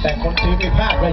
แต่คนซื้อไม่พากเลย